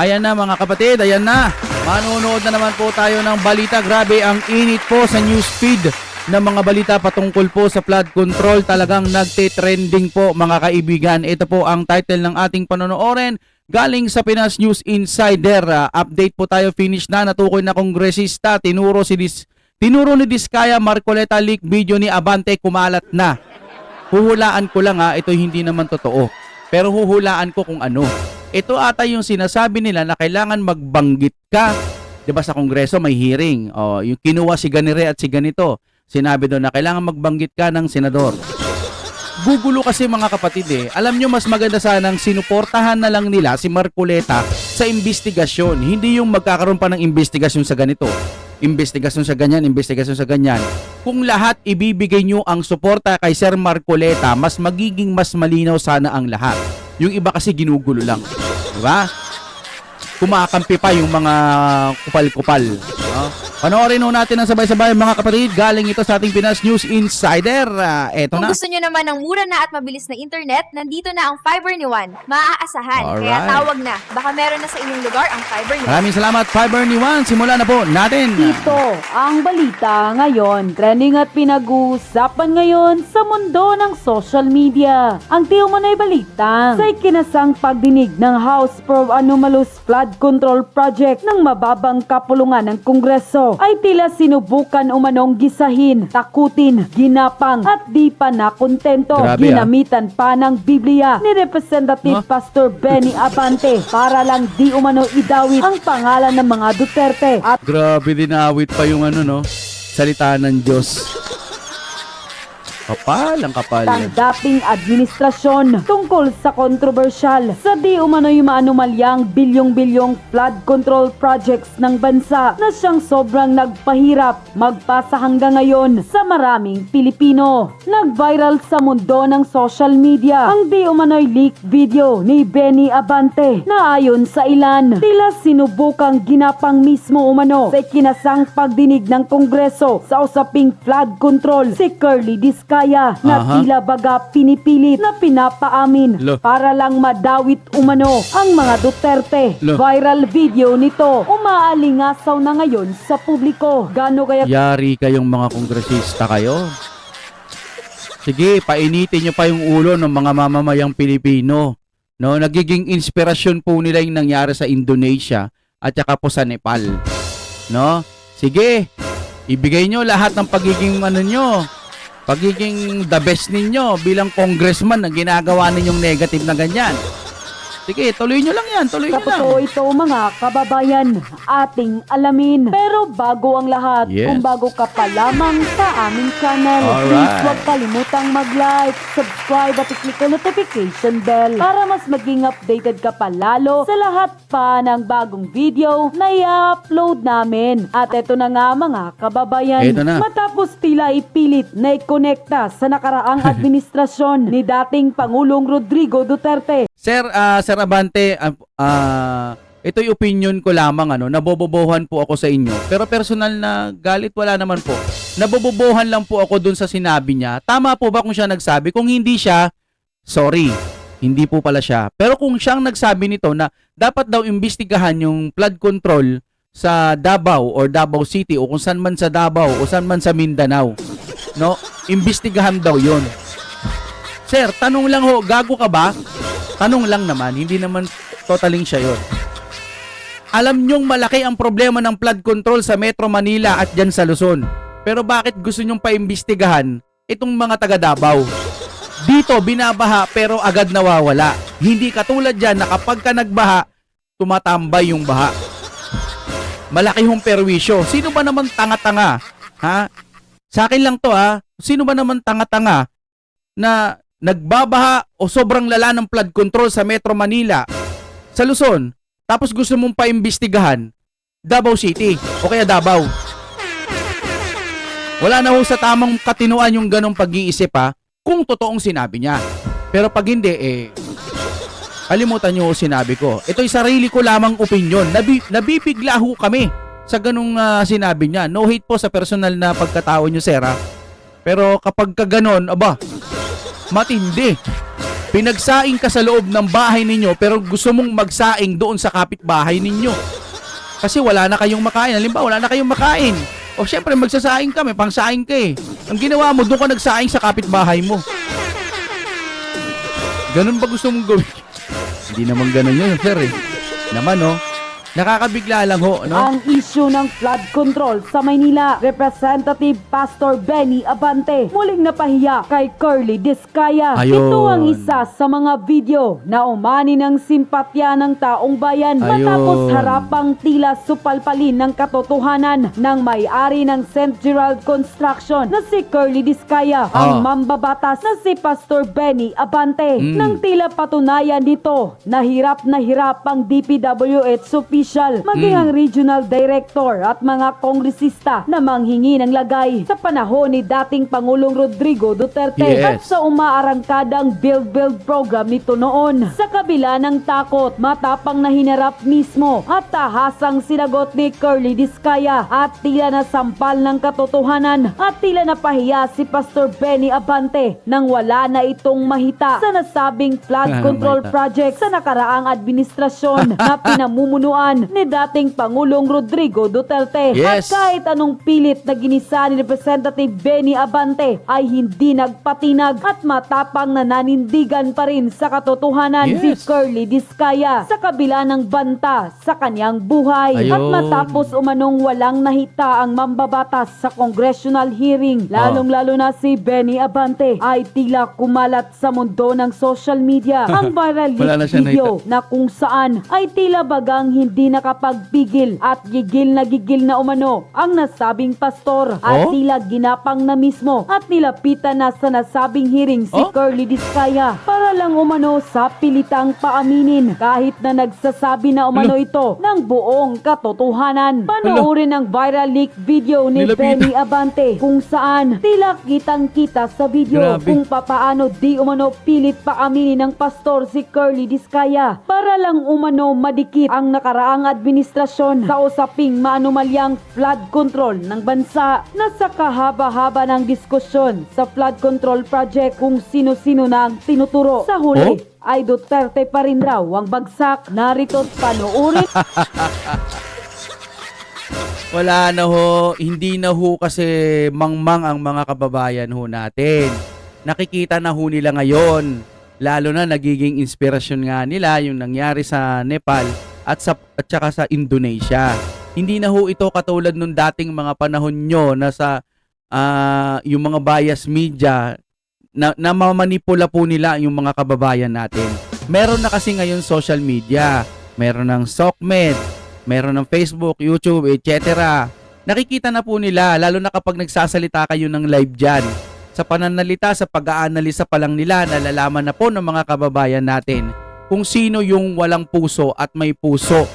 Ayan na mga kapatid, ayan na. Manonood na naman po tayo ng balita. Grabe ang init po sa newsfeed ng mga balita patungkol po sa flood control. Talagang nagte-trending po mga kaibigan. Ito po ang title ng ating panonoorin. Galing sa Pinas News Insider. Ah, update po tayo, finish na. Natukoy na kongresista. Tinuro si Dis Tinuro ni Diskaya Marcoleta leak video ni Abante kumalat na. Huhulaan ko lang ha, ito hindi naman totoo. Pero huhulaan ko kung ano. Ito ata yung sinasabi nila na kailangan magbanggit ka. 'Di ba sa kongreso may hearing. Oh, yung kinuha si ganire at si ganito. Sinabi doon na kailangan magbanggit ka ng senador. Gugulo kasi mga kapatid eh. Alam nyo mas maganda sanang sinuportahan na lang nila si Marcoleta sa investigasyon. Hindi yung magkakaroon pa ng investigasyon sa ganito. Investigasyon sa ganyan, investigasyon sa ganyan. Kung lahat ibibigay nyo ang suporta kay Sir Marcoleta, mas magiging mas malinaw sana ang lahat. Yung iba kasi ginugulo lang. Di ba? Kumakampi pa yung mga kupal-kupal. No? Panoorin ho natin ang sabay-sabay mga kapatid. Galing ito sa ating Pinas News Insider. Ah, eto Kung na. gusto nyo naman ng mura na at mabilis na internet, nandito na ang Fiber ni Juan. Maaasahan. Kaya Alright. tawag na. Baka meron na sa inyong lugar ang Fiber ni Juan. Maraming salamat, Fiber ni Juan. Simulan na po natin. Ito ang balita ngayon. Trending at pinag-uusapan ngayon sa mundo ng social media. Ang tiyo mo na balita sa ikinasang pagdinig ng House Pro Anomalous Flood Control Project ng mababang kapulungan ng Kongreso ay tila sinubukan umanong gisahin, takutin, ginapang at di pa nakontento. Grabe, ah. Ginamitan pa ng Biblia ni Representative Huh? Pastor Benny Abante para lang di umano idawit ang pangalan ng mga Duterte at Grabe din awit pa yung ano no. Salita ng Diyos. Kapal ang kapal. ang dating administrasyon tungkol sa kontrobersyal sa di umano'y maanumalyang bilyong-bilyong flood control projects ng bansa na siyang sobrang nagpahirap magpasa hanggang ngayon sa maraming Pilipino. Nag-viral sa mundo ng social media ang di umano'y leak video ni Benny Abante na ayon sa ilan tila sinubukang ginapang mismo umano sa ikinasang pagdinig ng Kongreso sa usaping flood control si Curly Discaya na Aha. tila baga pinipilit na pinapaamin Lo. para lang madawit umano ang mga Duterte. Lo. Viral video nito umaalingasaw na ngayon sa publiko. Gano kaya Yari kayong mga kongresista kayo. Sige, painitin nyo pa yung ulo ng mga mamamayang Pilipino. No, nagiging inspirasyon po nila yung nangyari sa Indonesia at saka po sa Nepal. No? Sige, ibigay nyo lahat ng pagiging ano nyo, pagiging the best ninyo bilang congressman na ginagawa ninyong negative na ganyan. Sige, tuloy nyo lang yan, tuloy nyo lang. Totoo ito mga kababayan, ating alamin. Pero bago ang lahat, Yes. kung bago ka pa lamang sa aming channel, Alright. please huwag kalimutang mag-like, subscribe at i-click ang notification bell para mas maging updated ka pa lalo sa lahat pa ng bagong video na i-upload namin. At eto na nga mga kababayan, Eto na. matapos tila ipilit na ikonekta sa nakaraang administrasyon ni dating Pangulong Rodrigo Duterte Sir, ah, Sir Abante, ah, ah, ito opinion ko lamang ano, nabobobohan po ako sa inyo. Pero personal na galit wala naman po. Nabobobohan lang po ako dun sa sinabi niya. Tama po ba kung siya nagsabi? Kung hindi siya, sorry. Hindi po pala siya. Pero kung siyang nagsabi nito na dapat daw imbestigahan yung flood control sa Davao or Davao City o kung saan man sa Davao o saan man sa Mindanao. No? Imbestigahan daw 'yon. Sir, tanong lang ho, gago ka ba? Tanong lang naman, hindi naman totaling siya yon. Alam nyong malaki ang problema ng flood control sa Metro Manila at dyan sa Luzon. Pero bakit gusto nyong paimbestigahan itong mga taga Davao? Dito, binabaha pero agad nawawala. Hindi katulad dyan na kapag ka nagbaha, tumatambay yung baha. Malaki hong perwisyo. Sino ba naman tanga-tanga? Ha? Sa akin lang to ha. Sino ba naman tanga-tanga na nagbabaha o sobrang lala ng flood control sa Metro Manila, sa Luzon, tapos gusto mong paimbestigahan, Davao City o kaya Davao. Wala na ho sa tamang katinuan yung ganong pag-iisip ha, kung totoong sinabi niya. Pero pag hindi, eh, kalimutan niyo ho sinabi ko. Ito'y sarili ko lamang opinion. Nabi, nabibigla ho kami sa ganong ah, sinabi niya. No hate po sa personal na pagkatao niyo, sir ha. Pero kapag ka ganon, aba, matindi. Pinagsaing ka sa loob ng bahay ninyo pero gusto mong magsaing doon sa kapitbahay ninyo. Kasi wala na kayong makain. Halimbawa, wala na kayong makain. O syempre, magsasaing ka, may pangsaing ka eh. Ang ginawa mo, doon ka nagsaing sa kapitbahay mo. Ganun ba gusto mong gawin? Hindi naman ganun yun, sir eh. Naman, oh. Nakakabigla lang ho, no? Ang issue ng flood control sa Maynila, Representative Pastor Benny Abante muling napahiya kay Curly Discaya. Ayun. Ito ang isa sa mga video na umani ng simpatya ng taong bayan Ayun. matapos harapang tila supalpalin ng katotohanan ng may-ari ng St. Gerald Construction na si Curly Discaya, Ah. ang mambabatas na si Pastor Benny Abante. Mm. Nang tila patunayan nito na hirap na hirap ang DPWH official, maging Mm. ang regional director at mga kongresista na manghingi ng lagay sa panahon ni dating Pangulong Rodrigo Duterte Yes. at sa umaarangkadang Build Build program nito noon. Sa kabila ng takot, matapang na hinarap mismo at tahasang sinagot ni Curly Discaya at tila nasampal ng katotohanan at tila napahiya si Pastor Benny Abante nang wala na itong mahita sa nasabing flood Wala na control mahita. project sa nakaraang administrasyon na pinamumunuan ni dating Pangulong Rodrigo Duterte. Yes. At kahit anong pilit na ginisa ni Representative Benny Abante ay hindi nagpatinag at matapang na nanindigan pa rin sa katotohanan si Yes. Curly Discaya sa kabila ng banta sa kanyang buhay. At Ayun. matapos umanong walang nahita ang mambabatas sa congressional hearing, lalong-lalo na si Benny Abante ay tila kumalat sa mundo ng social media ang viral Wala na video na kung saan ay tila bagang hindi nakapagpigil at gigil na gigil na umano ang nasabing pastor at Oh? tila ginapang na mismo at nilapitan na sa nasabing hearing si Oh? Curly Discaya para lang umano sa pilitang paaminin kahit na nagsasabi na umano ito ng buong katotohanan. Panoorin ang viral leak video ni Nilapitan. Benny Abante kung saan tila kitang-kita sa video Grabe. kung papaano di umano pilit paaminin ng pastor si Curly Discaya para lang umano madikit ang nakaraang administrasyon sa usaping maanumalyang flood control ng bansa na sa kahaba-haba ng diskusyon sa flood control project kung sino-sino na ang tinuturo sa huli. Oh? Ay Duterte pa rin raw ang bagsak. Narito't panoorin Wala na ho, hindi na ho kasi mangmang ang mga kababayan ho natin. Nakikita na ho nila ngayon. Lalo na nagiging inspirasyon nga nila yung nangyari sa Nepal at sa at saka sa Indonesia. Hindi na ho ito katulad nung dating mga panahon nyo na sa ah, yung mga bias media na, na mamanipula po nila yung mga kababayan natin. Meron na kasi ngayon social media. Meron ng SOCMED, meron ng Facebook, YouTube, etc. Nakikita na po nila, lalo na kapag nagsasalita kayo ng live dyan. Sa pananalita, sa pag-aanalisa pa lang nila, nalalaman na po ng mga kababayan natin kung sino yung walang puso at may puso.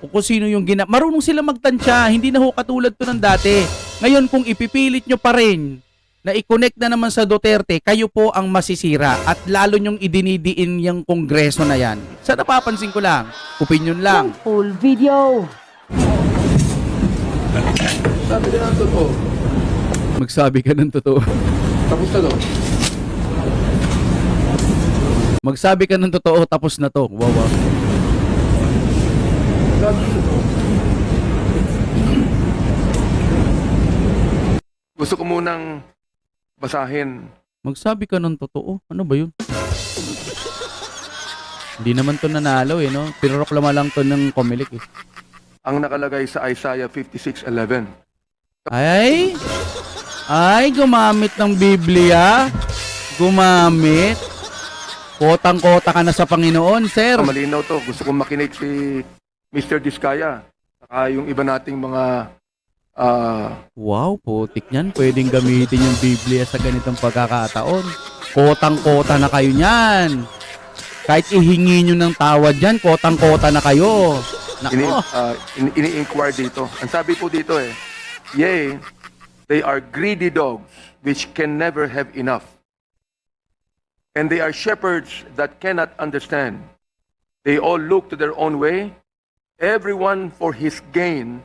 O kung sino yung gina... Marunong sila magtansya, hindi na ho katulad to ng dati. Ngayon, kung ipipilit nyo pa rin na i-connect na naman sa Duterte, kayo po ang masisira at lalo nyong idinidiin yung kongreso na yan. Sa napapansin ko lang, opinion ng lang. full video. Sabi ka ng totoo. Magsabi ka ng totoo. Tapos na to. Magsabi ka ng totoo, tapos na to. Wow, wow. Gusto ko munang basahin Magsabi ka ng totoo. Ano ba yun? Hindi naman to nanalo eh, no? Piroklama lang to ng Comelec eh. ang nakalagay sa Isaiah 56:11. Ay! Ay, gumamit ng Biblia. Gumamit. Kotang-kota ka na sa Panginoon, sir. Ang malinaw to. Gusto kong makinig si Mr. Diskaya. Saka yung iba nating mga ah, Wow, putik niyan. Pwedeng gamitin yung Biblia sa ganitong pagkakataon. Kotang-kota na kayo niyan. Kahit ihingi nyo ng tawad dyan, kotang-kota na kayo. ini, Nako. ah, ini- ini-inquire dito. Ang sabi po dito eh, Yea, they are greedy dogs which can never have enough. And they are shepherds that cannot understand. They all look to their own way, everyone for his gain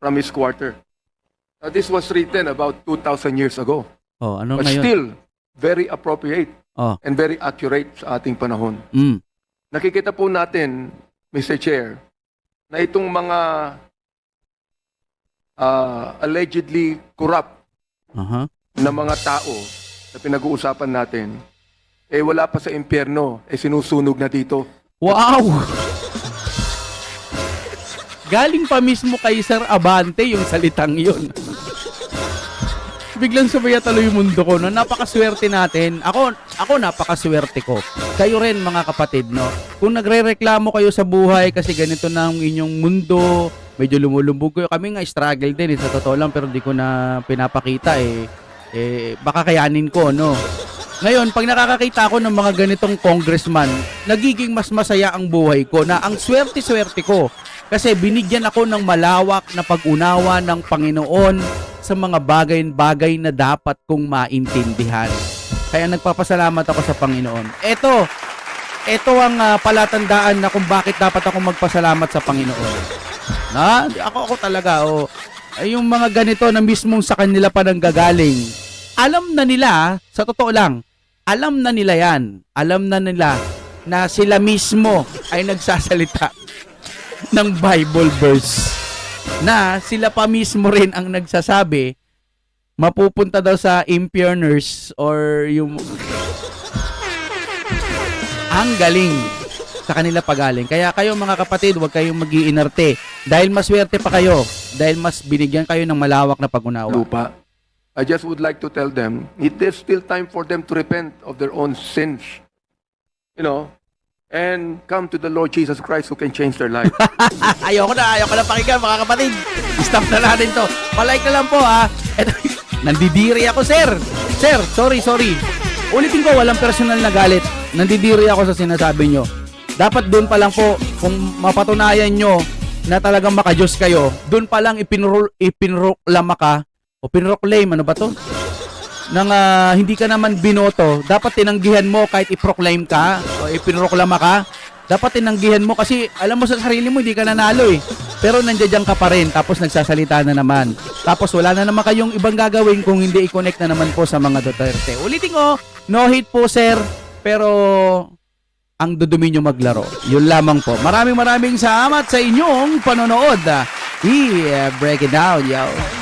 from his quarter. Now, this was written about 2,000 years ago, Oh, ano but ngayon? still very appropriate Oh. and very accurate sa ating panahon. Mm. Nakikita po natin, Mr. Chair, na itong mga ah, allegedly corrupt Aha. na mga tao na pinag-uusapan natin, eh wala pa sa impyerno, eh sinusunog na dito. Wow! Galing pa mismo kay Sir Abante yung salitang yun. Biglang sumaya talo yung mundo ko, no? Napakaswerte natin. Ako, ako napakaswerte ko. Kayo rin, mga kapatid, no? Kung nagre-reklamo kayo sa buhay kasi ganito na ang inyong mundo, medyo lumulumbog kayo. Kami nga struggle din, eh, sa totoo lang, pero di ko na pinapakita, eh. Eh, baka kayanin ko, no? Ngayon, pag nakakakita ako ng mga ganitong congressman, nagiging mas masaya ang buhay ko na ang swerte-swerte ko. Kasi binigyan ako ng malawak na pag-unawa ng Panginoon sa mga bagay-bagay na dapat kong maintindihan. Kaya nagpapasalamat ako sa Panginoon. Ito, ito ang ah, palatandaan na kung bakit dapat ako magpasalamat sa Panginoon. Na, ako ako talaga oh. Yung mga ganito na mismong sa kanila pa nang gagaling. Alam na nila, sa totoo lang, alam na nila yan. Alam na nila na sila mismo ay nagsasalita ng Bible verse na sila pa mismo rin ang nagsasabi mapupunta daw sa impurners or yung ang galing sa kanila pagaling. Kaya kayo mga kapatid, huwag kayong mag-iinarte. Dahil maswerte pa kayo. Dahil mas binigyan kayo ng malawak na pag-unawa. lupa. I just would like to tell them, it is still time for them to repent of their own sins. You know, and come to the Lord Jesus Christ who can change their life. ayoko na, ayoko na pakinggan mga kapatid. Stop na natin to. Palike na lang po ha. Eto, nandidiri ako sir. Sir, sorry, sorry. Ulitin ko, walang personal na galit. Nandidiri ako sa sinasabi nyo. Dapat doon pa lang po, kung mapatunayan nyo na talagang makajos kayo, doon pa lang ipinro, ipinroklama ka o pinroclaim, ano ba to? nang ah, hindi ka naman binoto, dapat tinanggihan mo kahit i-proclaim ka o ipinroklama ka. Dapat tinanggihan mo kasi alam mo sa sarili mo hindi ka nanalo eh. Pero nandiyan ka pa rin tapos nagsasalita na naman. Tapos wala na naman kayong ibang gagawin kung hindi i-connect na naman po sa mga Duterte. Ulitin ko, no hate po sir, pero ang dudumi nyo maglaro. Yun lamang po. Maraming maraming salamat sa inyong panonood. We break it down, yo.